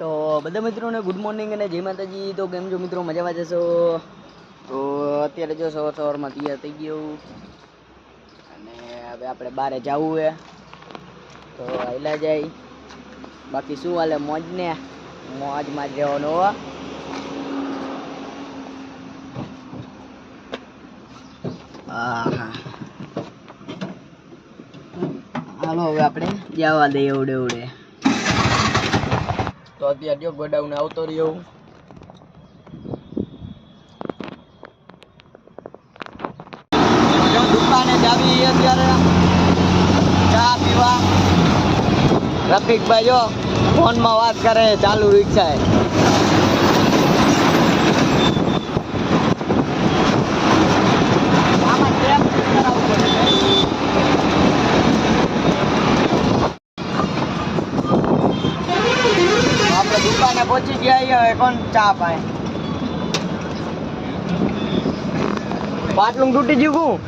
તો બધા મિત્રોને ગુડ મોર્નિંગ અને જય માતાજી. તો કેમ છો મિત્રો? મજામાં જશો તો અત્યારે જો સવાર સવારમાં તૈયાર થઈ ગયું અને હવે આપણે બહાર જવું હે તો હાલ્યા જાય. બાકી શું હાલે મોજ ને? મોજમાં જ રહેવાનું. હાલો હવે આપણે જવા દઈએ ઉડે ઉડે અત્યારે જો ગોડાઉન આવતો રહ્યો. દુકાને ચા પીવા. રફીકભાઈ જો ફોનમાં વાત કરે, ચાલુ રિક્ષા કોણ ચા પાય પાટલું તૂટી ગયું કું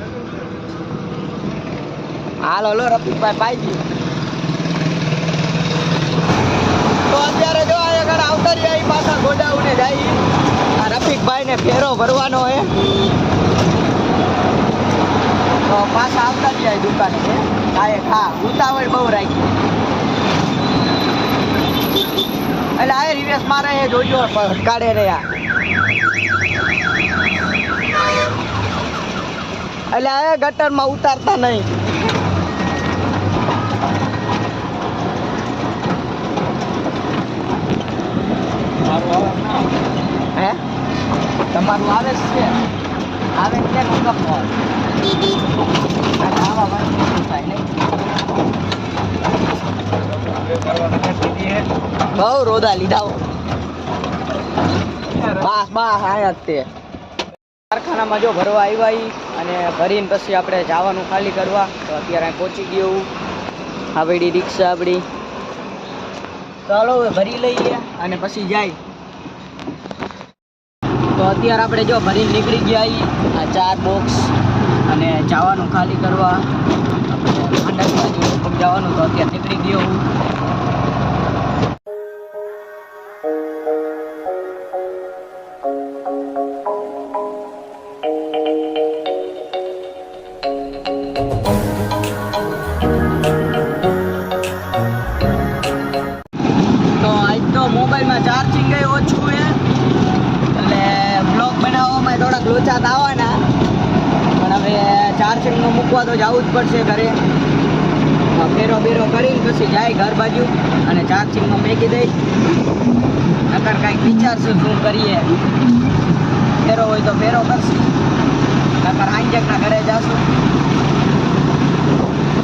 હાલો લો રફીકભાઈ પાઈ ગયું તો અત્યારે જો આગળ આવતા રહ્યા પાછા ગોડાઉને જાય. આ રફીકભાઈને ફેરો ભરવાનો હે. તો પાછા આવતા રહ્યા દુકાને છે એ હા, ઉતાવળ બહુ રાખી. એટલે આ રિવેસ મારે એ જોજો કાઢે રહ્યા. એટલે આ ગટરમાં ઉતારતા નહીં. હે? તમારું આવે છે. આવે અને આવા વાત થાય નહીં? બહુ રોદા લીધા. બસ બસ આયા તે કારખાનામાં જો ભરવા આવ્યા અને ભરીને પછી આપણે જવાનું ખાલી કરવા તો અત્યારે પહોંચી ગયું આપણી રિક્ષા આપણી. ચાલો હવે ભરી લઈએ અને પછી જાય. તો અત્યારે આપણે જો ભરીને નીકળી ગયા આ ચાર બોક્સ અને જવાનું ખાલી કરવા. આપણે જવાનું તો અત્યારે નીકળી ગયો હું. લોચા આવવાના. પણ હવે ચાર્જિંગનું મૂકવા તો જવું જ પડશે ઘરે. ફેરો બેરો કરીને પછી જાય ઘર બાજુ અને ચાર્જિંગમાં મેકી દઈ નકર કાંઈક વિચારશું શું કરીએ. ફેરો હોય તો ફેરો કરશું. નકર આંજકના ઘરે જશું.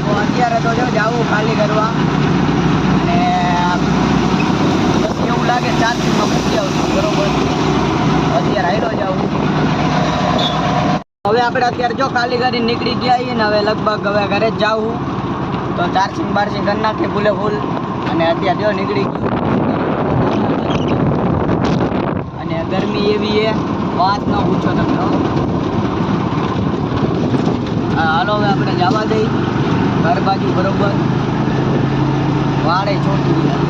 તો અત્યારે તો જો જાવું ખાલી કરવા. અને એવું લાગે ચાર્જિંગમાં મૂકી આવશું, બરોબર અત્યારે હાઈલો જાઉં હવે આપણે અત્યારે જો ખાલી કરીને નીકળી ગયા ને હવે લગભગ હવે ઘરે જ જાવું તો ચાર્જિંગ બાર્જિંગ કરી નાખીએ ફૂલે ફૂલ અને અત્યારે જો નીકળી ગયું. અને ગરમી એવી એ વાત ન પૂછો તમે હાલો, હવે આપણે જવા દઈ. ઘર બાજુ બરોબર. વાળે ચોટી ગયા.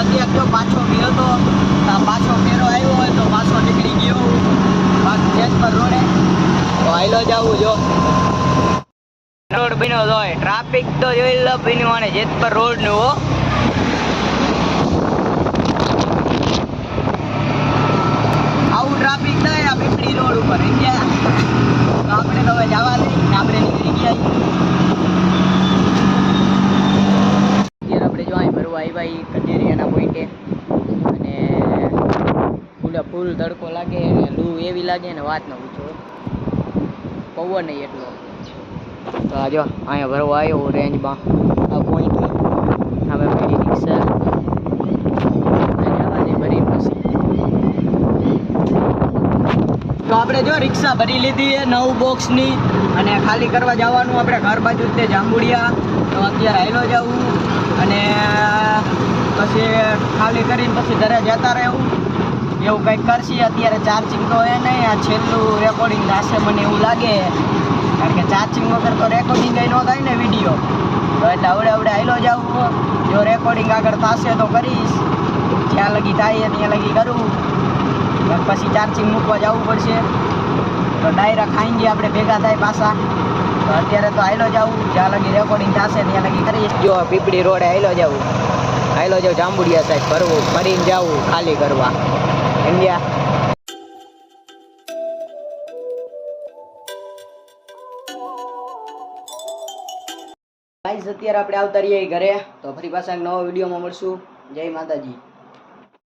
અત્યારે જો પાછો ગયો તો આ પાછો ફેરો આવ્યો હોય તો પાછો નીકળી ગયો બાકી જેજ પર રોડે તો જવું જો. રોડ બન્યો તો ટ્રાફિક તો જોઈ લો બન્યું અને જેત પર રોડનું આવું ટ્રાફિક થાય રોડ ઉપર. આપણે હવે જવા દઈ આપણે નીકળી ગયા આપણે જો અહીં આવ્યા ઈ કચેરીયાના પોઈન્ટે. અને ફૂલે ફૂલ તડકો લાગે અને લૂ એવી લાગે ને વાત ન પૂછો. પવન નહીં એટલો. તો આ જો, અહીંયા ભરવા આવ્યો રેન્જમાં આ પોઈન્ટ હવે મારી રિક્ષા તો આપણે જો રિક્ષા ભરી લીધી છે, નવ બોક્સની અને ખાલી કરવા જવાનું આપણે ઘર બાજુ તે જાંબુડિયા. તો અત્યારે હાઈલો જવું અને પછી ખાલી કરીને પછી ઘરે જતા રહેવું. એવું કંઈક કરશી, અત્યારે ચાર્જિંગ તો એ નહીં, આ છેલ્લું રેકોર્ડિંગ થશે મને એવું લાગે. કારણ કે ચાર્જિંગ વગર તો રેકોર્ડિંગ ન થાય ને વીડિયો તો એટલે આવડે આવડે આયલો જાવું જો રેકોર્ડિંગ આગળ થશે તો કરીશ. જ્યાં લગી થાય ત્યાં લગી કરું. પછી ચાર્જિંગ મૂકવા જવું પડશે. તો ડાયરા ખાઈને આપણે ભેગા થાય પાછા. તો અત્યારે તો આયલો જાઉં. જ્યાં લગી રેકોર્ડિંગ થશે ત્યાં લગી કરીશ. જો પીપળી રોડે આવેલો જાવું આયલો જાઉં જાંબુડિયા સાહેબ, ફરવું, ફરીને જાવું ખાલી કરવા. ઇન્ડિયા ગાઈઝ અત્યારે આપણે આવતા રહીએ ઘરે. તો ફરી પાછા નવા વિડીયોમાં મળશું. જય માતાજી.